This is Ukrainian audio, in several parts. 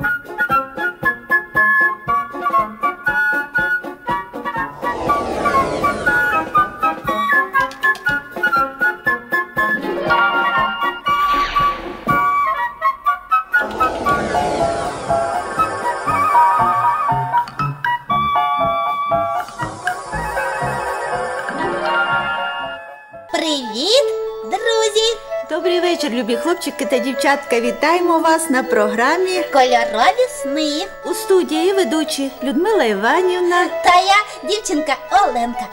you Добрий вечір, любі хлопчики та дівчатка. Вітаємо вас на програмі Кольорові сни. у студії ведучі Людмила Іванівна. Та я дівчинка Оленка.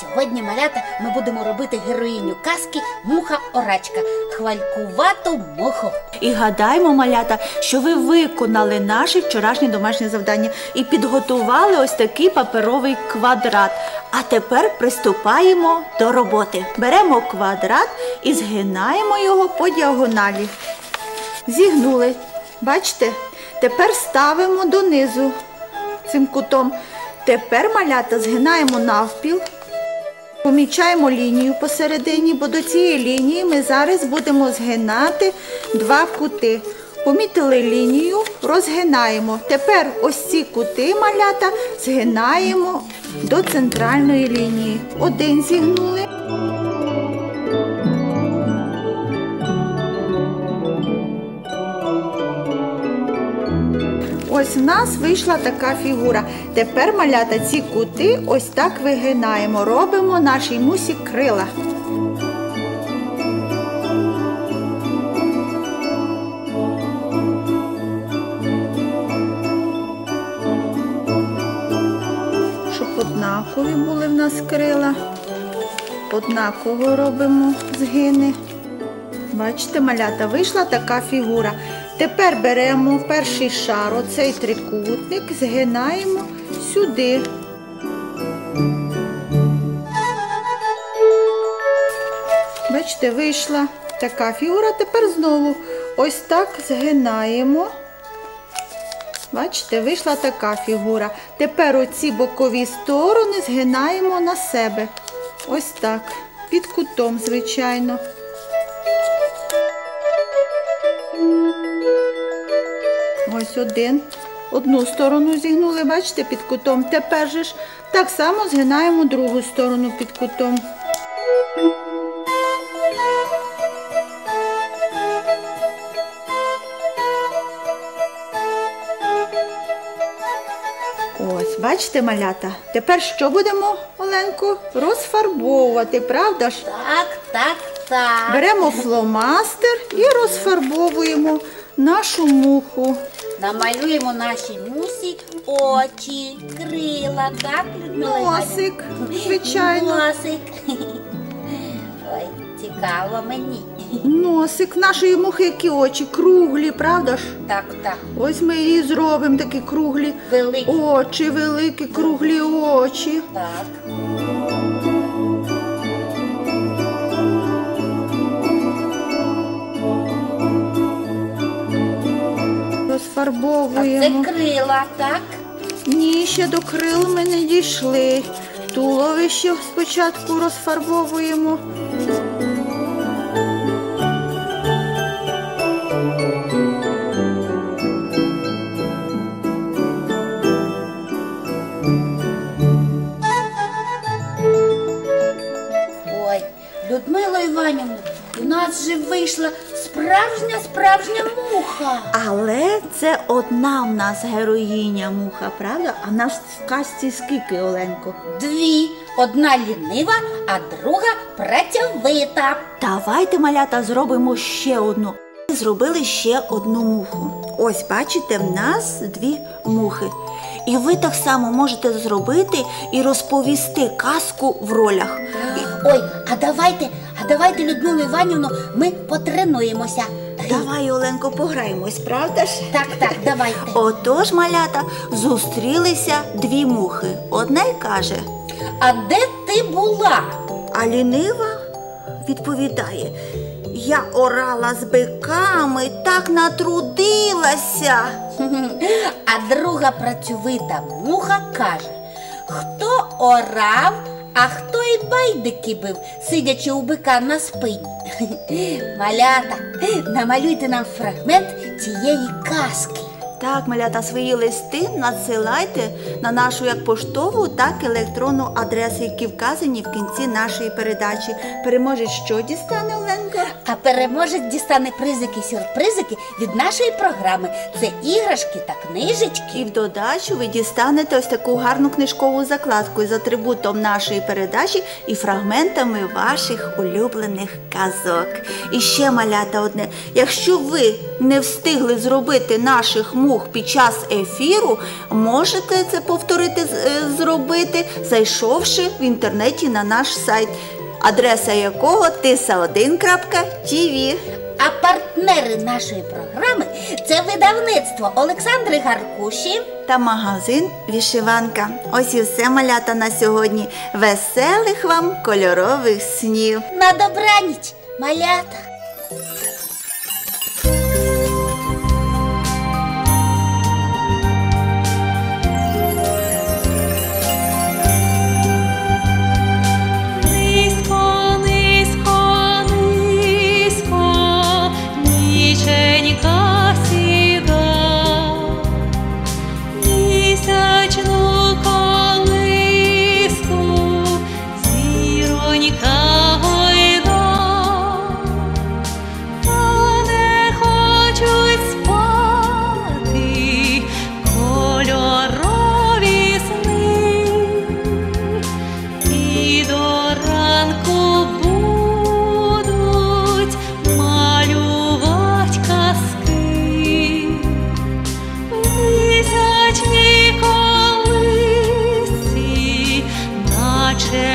Сьогодні, малята, ми будемо робити героїню казки Муха Орачка. Хвалькувату муху. І гадаємо, малята, що ви виконали наше вчорашнє домашнє завдання і підготували ось такий паперовий квадрат. А тепер приступаємо до роботи. Беремо квадрат і згинаємо його по діагоналі. Зігнули. Бачите? Тепер ставимо донизу цим кутом. Тепер малята згинаємо навпіл. Помічаємо лінію посередині, бо до цієї лінії ми зараз будемо згинати два кути. Помітили лінію, розгинаємо. Тепер ось ці кути малята згинаємо до центральної лінії. Один зігнули. Ось в нас вийшла така фігура. Тепер малята ці кути ось так вигинаємо. Робимо нашій мусі крила. Щоб однакові були в нас крила. Однаково робимо згини. Бачите, малята, вийшла така фігура. Тепер беремо перший шар, оцей трикутник, згинаємо сюди. Бачите, вийшла така фігура. Тепер знову ось так згинаємо. Бачите, вийшла така фігура. Тепер оці бокові сторони згинаємо на себе. Ось так. Під кутом, звичайно. Ось один. Одну сторону зігнули, бачите, під кутом. Тепер же ж так само згинаємо другу сторону під кутом. Ось, бачите, малята. Тепер що будемо, Оленко? Розфарбовувати, правда ж? Так, так, так. Беремо фломастер і розфарбовуємо нашу муху. Намалюємо нашій мусі очі, крила, так, Людмила Іванівна? Носик, звичайно. Носик. Ой, цікаво мені. Носик нашої мухи, які очі, круглі, правда ж? Так, так. Ось ми її зробимо такі круглі Великі. очі, великі круглі очі. Так. А це крила, так? Ні, ще до крил ми не дійшли. Туловище спочатку розфарбовуємо. Ой, Людмила Іванівна, у нас же вийшла справжня справжня муха. Але це одна в нас героїня муха, правда? А в нас в казці скільки, Оленко? Дві. Одна лінива, а друга працьовита. Давайте, малята, зробимо ще одну. Зробили ще одну муху. Ось, бачите, в нас дві мухи. І ви так само можете зробити і розповісти казку в ролях. Ой, а давайте, давайте, Людмила Іванівну, ми потренуємося. Давай, Оленко, пограємось, правда ж? Так, так, давайте. Отож, малята, зустрілися дві мухи. Одна й каже, А де ти була? а лінива відповідає. Я орала з биками, так натрудилася. А друга працьовита муха каже: хто орав, а хто і байдики бив, сидячи у бика на спині. Малята, намалюйте нам фрагмент цієї казки. Так, малята, свої листи надсилайте на нашу як поштову, так і електронну адресу, які вказані в кінці нашої передачі. Переможець що дістане Оленко? А переможець дістане призики сюрпризики від нашої програми. Це іграшки та книжечки. І в додачу ви дістанете ось таку гарну книжкову закладку з атрибутом нашої передачі і фрагментами ваших улюблених казок. І ще малята одне. Якщо ви не встигли зробити наших мух під час ефіру, можете це повторити е, зробити, зайшовши в інтернеті на наш сайт, адреса якого tisa1.tv. А партнери нашої програми це видавництво Олександри Гаркуші. та магазин Вішиванка. Ось і все малята на сьогодні. Веселих вам кольорових снів! На добраніч, малята! і до будуть малювать казки, місячні колисці, наче.